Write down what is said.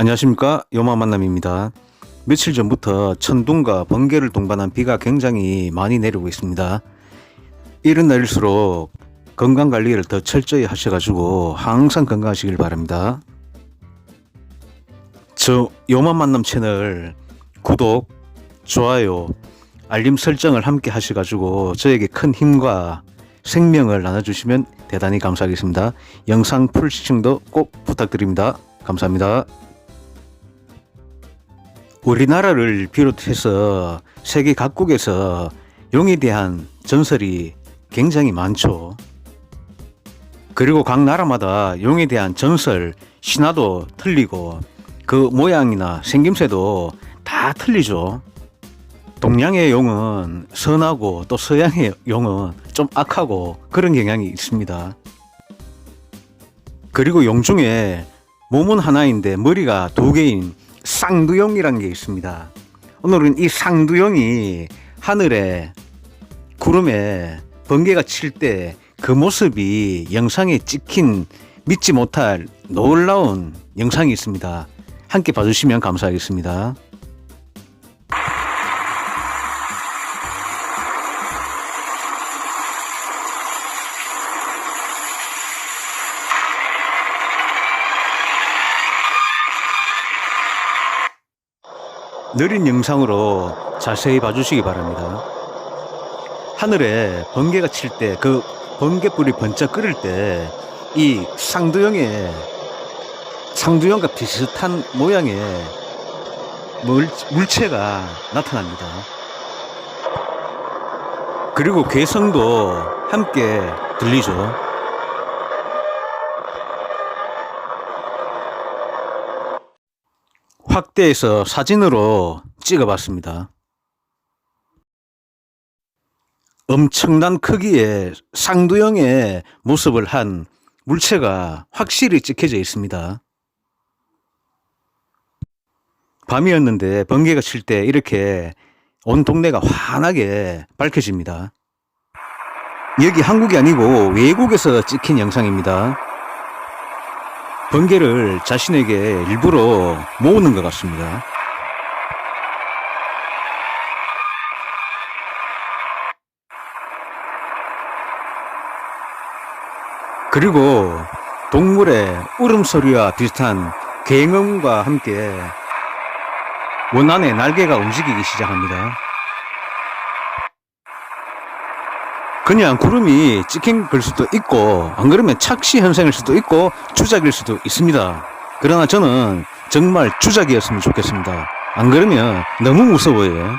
안녕하십니까 요마 만남입니다. 며칠 전부터 천둥과 번개를 동반한 비가 굉장히 많이 내리고 있습니다. 이른 날일수록 건강 관리를 더 철저히 하셔가지고 항상 건강하시길 바랍니다. 저 요마 만남 채널 구독, 좋아요, 알림 설정을 함께 하셔가지고 저에게 큰 힘과 생명을 나눠주시면 대단히 감사하겠습니다. 영상 풀 시청도 꼭 부탁드립니다. 감사합니다. 우리나라를 비롯해서 세계 각국에서 용에 대한 전설이 굉장히 많죠. 그리고 각 나라마다 용에 대한 전설, 신화도 틀리고 그 모양이나 생김새도 다 틀리죠. 동양의 용은 선하고 또 서양의 용은 좀 악하고 그런 경향이 있습니다. 그리고 용 중에 몸은 하나인데 머리가 두 개인 쌍두용이라는 게 있습니다. 오늘은 이 쌍두용이 하늘에 구름에 번개가 칠 때 그 모습이 영상에 찍힌 믿지 못할 놀라운 영상이 있습니다. 함께 봐주시면 감사하겠습니다. 느린 영상으로 자세히 봐주시기 바랍니다. 하늘에 번개가 칠 때 그 번개불이 번쩍 끓을 때이 상두형의 상두형과 비슷한 모양의 물, 물체가 나타납니다. 그리고 괴성도 함께 들리죠. 확대해서 사진으로 찍어봤습니다. 엄청난 크기의 쌍두형의 모습을 한 물체가 확실히 찍혀져 있습니다. 밤이었는데 번개가 칠 때 이렇게 온 동네가 환하게 밝혀집니다. 여기 한국이 아니고 외국에서 찍힌 영상입니다. 번개를 자신에게 일부러 모으는 것 같습니다. 그리고 동물의 울음소리와 비슷한 갱음과 함께 원안의 날개가 움직이기 시작합니다. 그냥 구름이 찍힌 걸 수도 있고 안 그러면 착시 현상일 수도 있고 주작일 수도 있습니다. 그러나 저는 정말 주작이었으면 좋겠습니다. 안 그러면 너무 무서워요.